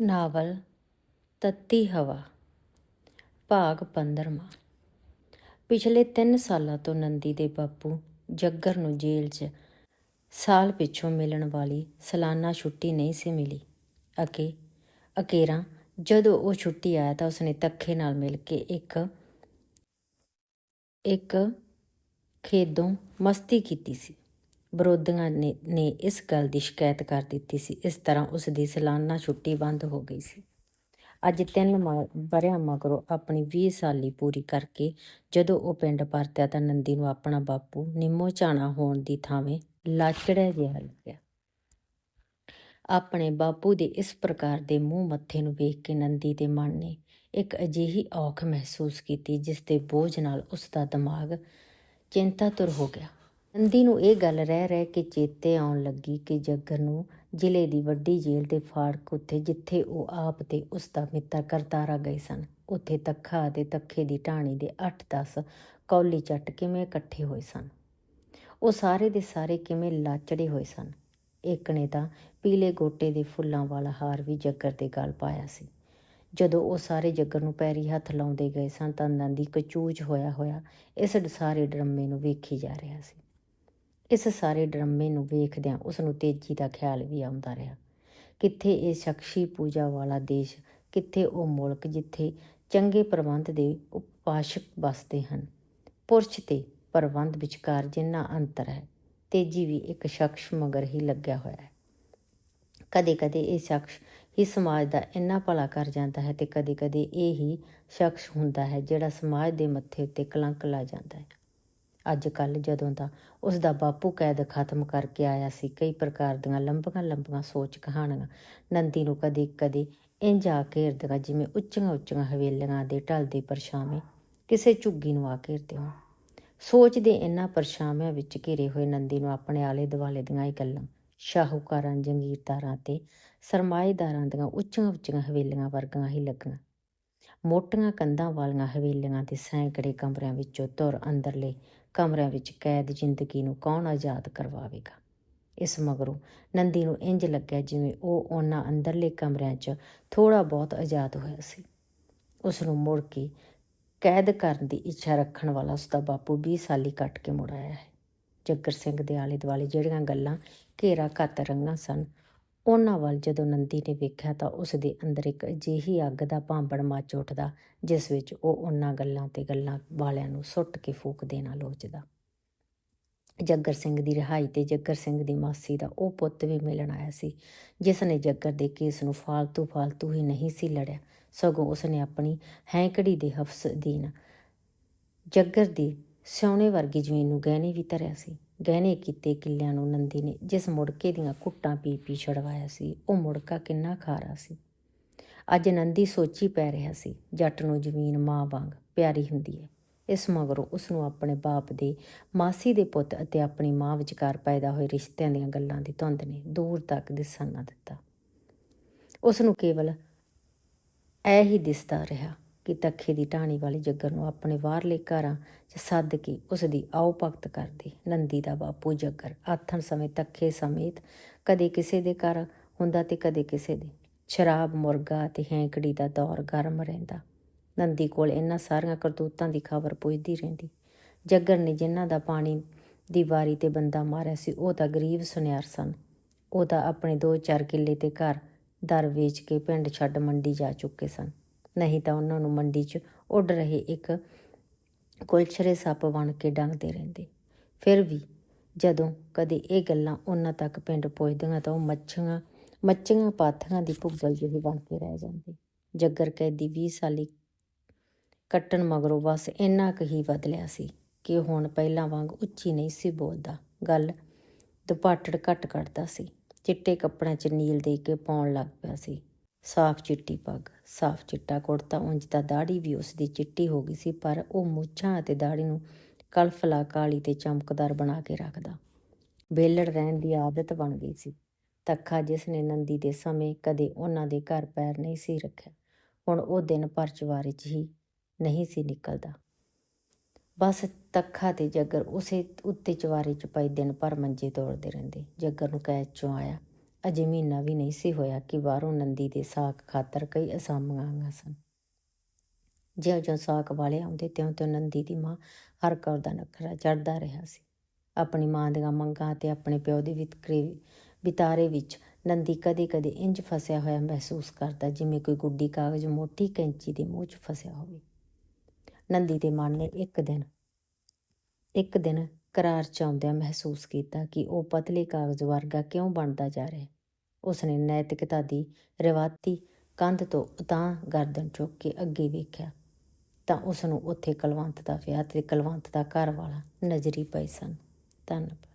Novel, ਤੱਤੀ ਹਵਾ, ਭਾਗ 15ਵਾਂ ਪਿਛਲੇ 3 ਸਾਲਾਂ ਤੋਂ ਨੰਦੀ ਦੇ ਬਾਪੂ ਜੱਗਰ ਨੂੰ ਜੇਲ੍ਹ 'ਚ ਸਾਲ ਪਿੱਛੋਂ ਮਿਲਣ ਵਾਲੀ ਸਾਲਾਨਾ ਛੁੱਟੀ ਨਹੀਂ ਸੀ ਮਿਲੀ। ਅਕੇ, ਅਕੇਰਾ, ਜਦੋਂ ਉਹ ਛੁੱਟੀ ਆਇਆ ਤਾਂ ਉਸਨੇ ਤੱਖੇ ਨਾਲ ਮਿਲ ਕੇ ਇੱਕ ਇੱਕ ਖੇਦੋਂ ਮਸਤੀ ਕੀਤੀ ਸੀ। ਵਿਰੋਧੀਆਂ ਨੇ ਨੇ ਇਸ ਗੱਲ ਦੀ ਸ਼ਿਕਾਇਤ ਕਰ ਦਿੱਤੀ ਸੀ। ਇਸ ਤਰ੍ਹਾਂ ਉਸ ਦੀ ਸਾਲਾਨਾ ਛੁੱਟੀ ਬੰਦ ਹੋ ਗਈ ਸੀ। ਅੱਜ ਤਿੰਨ ਮ- ਵਰ੍ਹਿਆਂ ਮਗਰੋਂ ਆਪਣੀ 20 ਸਾਲੀ ਪੂਰੀ ਕਰਕੇ ਜਦੋਂ ਉਹ ਪਿੰਡ ਪਰਤਿਆ ਤਾਂ ਨੰਦੀ ਨੂੰ ਆਪਣਾ ਬਾਪੂ ਨਿੰਮੋ ਝਾਣਾ ਹੋਣ ਦੀ ਥਾਵੇਂ ਲਾਚੜਿਆ ਜਿਹਾ ਲੱਗਿਆ। ਆਪਣੇ ਬਾਪੂ ਦੇ ਇਸ ਪ੍ਰਕਾਰ ਦੇ ਮੂੰਹ ਮੱਥੇ ਨੂੰ ਵੇਖ ਕੇ ਨੰਦੀ ਦੇ ਮਨ ਨੇ ਇੱਕ ਅਜਿਹੀ ਔਖ ਮਹਿਸੂਸ ਕੀਤੀ ਜਿਸ ਦੇ ਬੋਝ ਨਾਲ ਉਸ ਦਾ ਦਿਮਾਗ ਚਿੰਤਾਤੁਰ ਹੋ ਗਿਆ। ਨੰਦੀ ਨੂੰ ਇਹ ਗੱਲ ਰਹਿ ਰਹਿ ਕੇ ਚੇਤੇ ਆਉਣ ਲੱਗੀ ਕਿ ਜੱਗਰ ਨੂੰ ਜ਼ਿਲ੍ਹੇ ਦੀ ਵੱਡੀ ਜੇਲ੍ਹ ਦੇ ਫਾੜਕ ਉੱਤੇ ਜਿੱਥੇ ਉਹ ਆਪ ਤੇ ਉਸ ਦਾ ਮਿੱਤਰ ਕਰਤਾਰਾ ਗਏ ਸਨ, ਉੱਥੇ ਤੱਖਾ ਅਤੇ ਤੱਖੇ ਦੀ ਢਾਣੀ ਦੇ 8-10 ਕੌਲੀ ਚੱਟ ਕਿਵੇਂ ਇਕੱਠੇ ਹੋਏ ਸਨ? ਉਹ ਸਾਰੇ ਦੇ ਸਾਰੇ ਕਿਵੇਂ ਲਾਚੜੇ ਹੋਏ ਸਨ? ਇੱਕ ਨੇ ਤਾਂ ਪੀਲੇ ਗੋਟੇ ਦੇ ਫੁੱਲਾਂ ਵਾਲਾ ਹਾਰ ਵੀ ਜੱਗਰ ਦੇ ਗਲ ਪਾਇਆ ਸੀ। ਜਦੋਂ ਉਹ ਸਾਰੇ ਜੱਗਰ ਨੂੰ ਪੈਰੀ ਹੱਥ ਲਾਉਂਦੇ ਗਏ ਸਨ ਤਾਂ ਨੰਦੀ ਕਚੂਜ ਹੋਇਆ ਹੋਇਆ ਇਸ ਸਾਰੇ ਡਰਮੇ ਨੂੰ ਵੇਖੀ ਜਾ ਰਿਹਾ ਸੀ। ਇਸ ਸਾਰੇ ਡਰਮੇ ਨੂੰ ਵੇਖਦਿਆਂ ਉਸ ਨੂੰ ਤੇਜੀ ਦਾ ਖਿਆਲ ਵੀ ਆਉਂਦਾ ਰਿਹਾ। ਕਿੱਥੇ ਇਹ ਸ਼ਖਸੀ ਪੂਜਾ ਵਾਲਾ ਦੇਸ਼, ਕਿੱਥੇ ਉਹ ਮੁਲਕ ਜਿੱਥੇ ਚੰਗੇ ਪ੍ਰਬੰਧ ਦੇ ਉਪਾਸ਼ਕ ਵਸਦੇ ਹਨ। ਪੁਰਸ਼ ਤੇ ਪ੍ਰਬੰਧ ਵਿਚਕਾਰ ਜਿੰਨਾ ਅੰਤਰ ਹੈ, ਤੇਜੀ ਵੀ ਇੱਕ ਸ਼ਖਸ ਮਗਰ ਹੀ ਲੱਗਿਆ ਹੋਇਆ ਹੈ। ਕਦੇ-ਕਦੇ ਇਹ ਸ਼ਖਸ ਹੀ ਸਮਾਜ ਦਾ ਇੰਨਾ ਭਲਾ ਕਰ ਜਾਂਦਾ ਹੈ ਤੇ ਕਦੇ-ਕਦੇ ਇਹ ਹੀ ਸ਼ਖਸ ਹੁੰਦਾ ਹੈ ਜਿਹੜਾ ਸਮਾਜ ਦੇ ਮੱਥੇ ਉੱਤੇ ਕਲੰਕ ਲਾ ਜਾਂਦਾ ਹੈ। ਅੱਜ ਕੱਲ ਜਦੋਂ ਦਾ ਉਸ ਦਾ ਬਾਪੂ ਕੈਦ ਖਤਮ ਕਰਕੇ ਆਇਆ ਸੀ, ਕਈ ਪ੍ਰਕਾਰ ਦੀਆਂ ਲੰਬੀਆਂ ਲੰਬੀਆਂ ਸੋਚ ਕਹਾਣੀਆਂ। ਨੰਦੀ ਨੂੰ ਕਦੇ ਕਦੇ ਇੰਜ ਆ ਘੇਰਦੀਆਂ ਜਿਵੇਂ ਉੱਚੀਆਂ ਉੱਚੀਆਂ ਹਵੇਲੀਆਂ ਦੇ ਢਲਦੇ ਪਰਛਾਵੇਂ ਕਿਸੇ ਝੁੱਗੀ ਨੂੰ ਆ ਘੇਰਦੇ ਹੋਣ। ਸੋਚ ਦੇ ਇਨ੍ਹਾਂ ਪਰਛਾਵਿਆਂ ਵਿੱਚ ਘਿਰੇ ਹੋਏ ਨੰਦੀ ਨੂੰ ਆਪਣੇ ਆਲੇ ਦੁਆਲੇ ਦੀਆਂ ਹੀ ਗੱਲਾਂ, ਸ਼ਾਹੂਕਾਰਾਂ, ਜੰਗੀਰਦਾਰਾਂ ਤੇ ਸਰਮਾਏਦਾਰਾਂ ਦੀਆਂ ਉੱਚੀਆਂ ਉੱਚੀਆਂ ਹਵੇਲੀਆਂ ਵਰਗੀਆਂ ਹੀ ਲੱਗੀਆਂ। ਮੋਟੀਆਂ ਕੰਧਾਂ ਵਾਲੀਆਂ ਹਵੇਲੀਆਂ ਦੇ ਸੈਂਕੜੇ ਕਮਰਿਆਂ ਵਿੱਚੋਂ ਤੁਰ ਅੰਦਰਲੇ ਕਮਰਿਆਂ ਵਿੱਚ ਕੈਦ ਜ਼ਿੰਦਗੀ ਨੂੰ ਕੌਣ ਆਜ਼ਾਦ ਕਰਵਾਵੇਗਾ? ਇਸ ਮਗਰੋਂ ਨੰਦੀ ਨੂੰ ਇੰਜ ਲੱਗਿਆ ਜਿਵੇਂ ਉਹ ਉਹਨਾਂ ਅੰਦਰਲੇ ਕਮਰਿਆਂ 'ਚ ਥੋੜਾ ਬਹੁਤ ਆਜ਼ਾਦ ਹੋਇਆ ਸੀ। ਉਸ ਨੂੰ ਮੁੜ ਕੇ ਕੈਦ ਕਰਨ ਦੀ ਇੱਛਾ ਰੱਖਣ ਵਾਲਾ ਉਸ ਦਾ ਬਾਪੂ 20 ਸਾਲੀ ਕੱਟ ਕੇ ਮੁੜ ਆਇਆ ਹੈ। ਜੱਗਰ ਸਿੰਘ ਦੇ ਆਲੇ ਦੁਆਲੇ ਜਿਹੜੀਆਂ ਗੱਲਾਂ ਘੇਰਾ ਘੱਤ ਰੰਗਾਂ ਸਨ ਉਹਨਾਂ ਵੱਲ ਜਦੋਂ ਨੰਦੀ ਨੇ ਵੇਖਿਆ ਤਾਂ ਉਸ ਦੇ ਅੰਦਰ ਇੱਕ ਅਜਿਹੀ ਅੱਗ ਦਾ ਭਾਂਬੜ ਮੱਚ ਉੱਠਦਾ, ਜਿਸ ਵਿੱਚ ਉਹ ਉਹਨਾਂ ਗੱਲਾਂ ਤੇ ਗੱਲਾਂ ਵਾਲਿਆਂ ਨੂੰ ਸੁੱਟ ਕੇ ਫੂਕ ਦੇਣਾ ਲੋਚਦਾ। ਜੱਗਰ ਸਿੰਘ ਦੀ ਰਿਹਾਈ ਤੇ ਜੱਗਰ ਸਿੰਘ ਦੀ ਮਾਸੀ ਦਾ ਉਹ ਪੁੱਤ ਵੀ ਮਿਲਣ ਆਇਆ ਸੀ, ਜਿਸ ਨੇ ਜੱਗਰ ਦੇ ਕੇਸ ਨੂੰ ਫਾਲਤੂ ਫਾਲਤੂ ਹੀ ਨਹੀਂ ਸੀ ਲੜਿਆ। ਸਗੋਂ ਉਸ ਨੇ ਆਪਣੀ ਹੈਂਕੜੀ ਦੇ ਹਫਸ ਦੀਨ ਜੱਗਰ ਦੀ ਸਿਉਣੇ ਵਰਗੀ ਜ਼ਮੀਨ ਨੂੰ ਗਹਿਣੇ ਵੀ ਧਰਿਆ ਸੀ। ਗਹਿਣੇ ਕੀਤੇ ਕਿੱਲਿਆਂ ਨੂੰ ਨੰਦੀ ਨੇ, ਜਿਸ ਮੁੜਕੇ ਦੀਆਂ ਕੁੱਟਾਂ ਪੀ ਪੀ ਛੜਵਾਇਆ ਸੀ, ਉਹ ਮੁੜਕਾ ਕਿੰਨਾ ਖਾਰਾ ਸੀ। ਅੱਜ ਨੰਦੀ ਸੋਚੀ ਪੈ ਰਿਹਾ ਸੀ, ਜੱਟ ਨੂੰ ਜ਼ਮੀਨ ਮਾਂ ਵਾਂਗ ਪਿਆਰੀ ਹੁੰਦੀ ਹੈ ਇਸ ਮਗਰੋਂ ਉਸ ਨੂੰ ਆਪਣੇ ਬਾਪ ਦੇ, ਮਾਸੀ ਦੇ ਪੁੱਤ ਅਤੇ ਆਪਣੀ ਮਾਂ ਵਿਚਕਾਰ ਪੈਦਾ ਹੋਏ ਰਿਸ਼ਤਿਆਂ ਦੀਆਂ ਗੱਲਾਂ ਦੀ ਧੁੰਦ ਨੇ ਦੂਰ ਤੱਕ ਦਿਸਣ ਨਾ ਦਿੱਤਾ। ਉਸ ਨੂੰ ਕੇਵਲ ਐ ਹੀ ਦਿਸਦਾ ਰਿਹਾ ਕਿ ਤੱਖੇ ਦੀ ਢਾਣੀ ਵਾਲੀ ਜੱਗਰ ਨੂੰ ਆਪਣੇ ਬਾਹਰਲੇ ਘਰਾਂ 'ਚ ਸੱਦ ਕੇ ਉਸ ਦੀ ਆਓ ਭਗਤ ਕਰਦੇ। ਨੰਦੀ ਦਾ ਬਾਪੂ ਜੱਗਰ ਆਥਣ ਸਮੇਂ ਤੱਖੇ ਸਮੇਤ ਕਦੇ ਕਿਸੇ ਦੇ ਘਰ ਹੁੰਦਾ ਤੇ ਕਦੇ ਕਿਸੇ ਦੇ। ਸ਼ਰਾਬ, ਮੁਰਗਾ ਤੇ ਹੈਂਕੜੀ ਦਾ ਦੌਰ ਗਰਮ ਰਹਿੰਦਾ। ਨੰਦੀ ਕੋਲ ਇਹਨਾਂ ਸਾਰੀਆਂ ਕਰਤੂਤਾਂ ਦੀ ਖਬਰ ਪੁੱਜਦੀ ਰਹਿੰਦੀ। ਜੱਗਰ ਨੇ ਜਿਨ੍ਹਾਂ ਦਾ ਪਾਣੀ ਦੀ ਵਾਰੀ ਤੇ ਬੰਦਾ ਮਾਰਿਆ ਸੀ, ਉਹ ਤਾਂ ਗਰੀਬ ਸੁਨਿਆਰ ਸਨ। ਉਹ ਤਾਂ ਆਪਣੇ 2-4 ਕਿੱਲੇ ਤੇ ਘਰ ਦਰ ਵੇਚ ਕੇ ਪਿੰਡ ਛੱਡ ਮੰਡੀ ਜਾ ਚੁੱਕੇ ਸਨ। ਨਹੀਂ ਤਾਂ ਉਹਨਾਂ ਨੂੰ ਮੰਡੀ 'ਚ ਉੱਡ ਰਹੇ ਇੱਕ ਕੁਲਛਰੇ ਸੱਪ ਬਣ ਕੇ ਡੰਗਦੇ ਰਹਿੰਦੇ। ਫਿਰ ਵੀ ਜਦੋਂ ਕਦੇ ਇਹ ਗੱਲਾਂ ਉਹਨਾਂ ਤੱਕ ਪਿੰਡ ਪਹੁੰਚਦੀਆਂ ਤਾਂ ਉਹ ਮੱਛੀਆਂ ਮੱਛੀਆਂ ਪਾਥੀਆਂ ਦੀ ਭੁੱਗਲ ਜਿਹੀ ਬਣ ਕੇ ਰਹਿ ਜਾਂਦੇ। ਜੱਗਰ ਕੈਦੀ 20 ਸਾਲੀ ਕੱਟਣ ਮਗਰੋਂ ਬਸ ਇੰਨਾ ਕੁ ਹੀ ਬਦਲਿਆ ਸੀ ਕਿ ਹੁਣ ਪਹਿਲਾਂ ਵਾਂਗ ਉੱਚੀ ਨਹੀਂ ਸੀ ਬੋਲਦਾ। ਗੱਲ ਦੁਪਾਟੜ ਘੱਟ ਕੱਢਦਾ ਸੀ। ਚਿੱਟੇ ਕੱਪੜਿਆਂ 'ਚ ਨੀਲ ਦੇ ਕੇ ਪਾਉਣ ਲੱਗ ਪਿਆ ਸੀ। ਸਾਫ਼ ਚਿੱਟੀ ਪੱਗ, ਸਾਫ਼ ਚਿੱਟਾ ਕੁੜਤਾ, ਉਂਝ ਤਾਂ ਦਾੜੀ ਵੀ ਉਸ ਦੀ ਚਿੱਟੀ ਹੋ ਗਈ ਸੀ, ਪਰ ਉਹ ਮੁੱਛਾਂ ਅਤੇ ਦਾੜੀ ਨੂੰ ਕਲਫਲਾ ਕਾਲੀ ਤੇ ਚਮਕਦਾਰ ਬਣਾ ਕੇ ਰੱਖਦਾ। ਬੇਲੜ ਰਹਿਣ ਦੀ ਆਦਤ ਬਣ ਗਈ ਸੀ। ਤੱਖਾ ਜਿਸ ਨੇ ਨੰਦੀ ਦੇ ਸਮੇਂ ਕਦੇ ਉਹਨਾਂ ਦੇ ਘਰ ਪੈਰ ਨਹੀਂ ਸੀ ਰੱਖਿਆ, ਹੁਣ ਉਹ ਦਿਨ ਭਰ ਚਵਾਰੇ 'ਚ ਹੀ ਨਹੀਂ ਸੀ ਨਿਕਲਦਾ। ਬਸ ਤੱਖਾ ਤੇ ਜੱਗਰ ਉਸੇ ਉੱਤੇ ਚਵਾਰੇ 'ਚ ਪਏ ਦਿਨ ਭਰ ਮੰਜੇ ਤੋੜਦੇ ਰਹਿੰਦੇ। ਜੱਗਰ ਨੂੰ ਕੈਦ ਚੋਂ ਆਇਆ। ਅਜੇ ਮਹੀਨਾ ਵੀ ਨਹੀਂ ਸੀ ਹੋਇਆ ਕਿ ਬਾਹਰੋਂ ਨੰਦੀ ਦੇ ਸਾਕ ਖਾਤਰ ਕਈ ਅਸਾਮੀਆਂ ਆਈਆਂ ਸਨ। ਜਿਉਂ-ਜਿਉਂ ਸਾਕ ਵਾਲੇ ਆਉਂਦੇ ਤਿਉਂ-ਤਿਉਂ ਨੰਦੀ ਦੀ ਮਾਂ ਹਰ ਕੌਰ ਦਾ ਨਖਰਾ ਚੜਦਾ ਰਿਹਾ ਸੀ। ਆਪਣੀ ਮਾਂ ਦੀਆਂ ਮੰਗਾਂ ਤੇ ਆਪਣੇ ਪਿਓ ਦੇ ਵਿਤਕਰੇ ਵਿਤਾਰੇ ਵਿੱਚ ਨੰਦੀ ਕਦੇ-ਕਦੇ ਇੰਜ ਫਸਿਆ ਹੋਇਆ ਮਹਿਸੂਸ ਕਰਦਾ ਜਿਵੇਂ ਕੋਈ ਗੁੱਡੀ ਕਾਗਜ਼ ਮੋਟੀ ਕੈਂਚੀ ਦੇ ਮੂੰਹ 'ਚ ਫਸਿਆ ਹੋਵੇ। ਨੰਦੀ ਦੇ ਮਨ ਨੇ ਇੱਕ ਦਿਨ ਇੱਕ ਦਿਨ ਕਰਾਰ ਚਾਉਂਦਿਆਂ ਮਹਿਸੂਸ ਕੀਤਾ ਕਿ ਉਹ ਪਤਲੇ ਕਾਗਜ਼ ਵਰਗਾ ਕਿਉਂ ਬਣਦਾ ਜਾ ਰਿਹਾ ਉਸਨੇ ਨੈਤਿਕਤਾ ਦੀ ਰਿਵਾਤੀ ਕੰਧ ਤੋਂ ਉਤਾਂ ਗਰਦਨ ਚੁੱਕ ਕੇ ਅੱਗੇ ਵੇਖਿਆ। ਤਾਂ ਉਸ ਨੂੰ ਉੱਥੇ ਕਲਵੰਤ ਦਾ ਵਿਆਹ ਤੇ ਕਲਵੰਤ ਦਾ ਘਰ ਵਾਲਾ ਨਜ਼ਰੀ ਪਏ ਸਨ। ਧੰਨਵਾਦ।